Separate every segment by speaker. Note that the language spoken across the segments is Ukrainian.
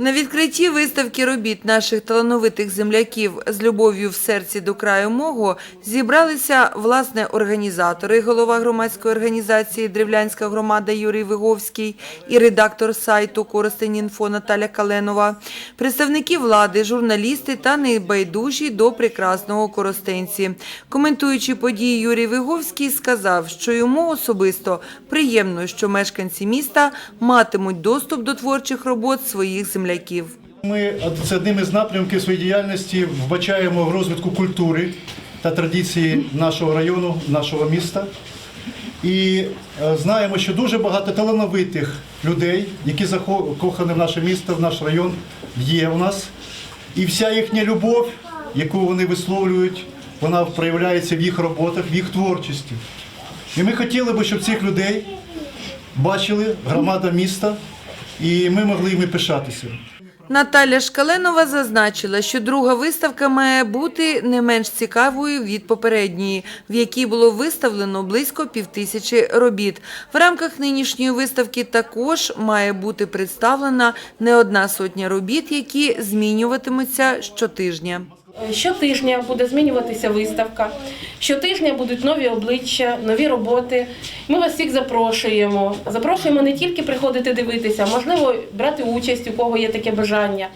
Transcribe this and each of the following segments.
Speaker 1: На відкритті виставки робіт наших талановитих земляків з любов'ю в серці до краю мого зібралися власне організатори, голова громадської організації Древлянська громада Юрій Виговський і редактор сайту Коростень.Інфо Наталя Каленова, представники влади, журналісти та небайдужі до прекрасного Коростенці. Коментуючи події, Юрій Виговський сказав, що йому особисто приємно, що мешканці міста матимуть доступ до творчих робот своїх земляків.
Speaker 2: Ми це одним із напрямків своєї діяльності вбачаємо в розвитку культури та традиції нашого району, нашого міста. І е, знаємо, що дуже багато талановитих людей, які закохані в наше місто, в наш район, є у нас. І вся їхня любов, яку вони висловлюють, вона проявляється в їх роботах, в їх творчості. І ми хотіли би, щоб цих людей бачили громада міста, і ми могли їми пишатися.
Speaker 1: Наталя Шкаленова зазначила, що друга виставка має бути не менш цікавою від попередньої, в якій було виставлено близько півтисячі робіт. В рамках нинішньої виставки також має бути представлена не одна сотня робіт, які змінюватимуться щотижня.
Speaker 3: Щотижня буде змінюватися виставка. Щотижня будуть нові обличчя, нові роботи. Ми вас всіх запрошуємо. Запрошуємо не тільки приходити дивитися, а можливо брати участь, у кого є таке бажання.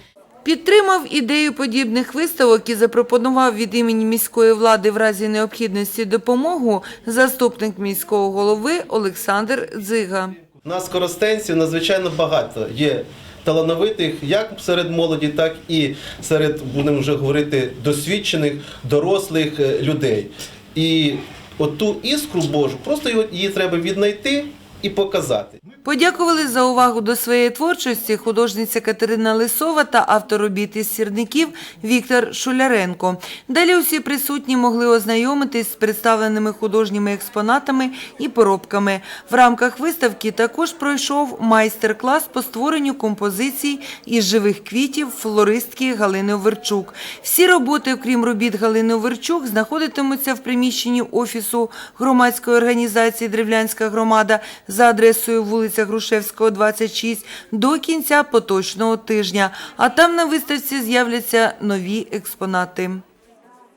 Speaker 1: Підтримав ідею подібних виставок і запропонував від імені міської влади в разі необхідності допомогу заступник міського голови Олександр Дзига.
Speaker 4: У нас коростенців надзвичайно багато є талановитих як серед молоді, так і серед, будемо вже говорити, досвідчених, дорослих е, людей. І оту іскру Божу, просто її треба віднайти і показати.
Speaker 1: Подякували за увагу до своєї творчості художниця Катерина Лисова та автор робіт із сірників Віктор Шуляренко. Далі усі присутні могли ознайомитись з представленими художніми експонатами і поробками. В рамках виставки також пройшов майстер-клас по створенню композицій із живих квітів флористки Галини Оверчук. Всі роботи, окрім робіт Галини Оверчук, знаходитимуться в приміщенні офісу громадської організації Древлянська громада за адресою вулиця Грушевського, 26 до кінця поточного тижня. А там на виставці з'являться нові експонати.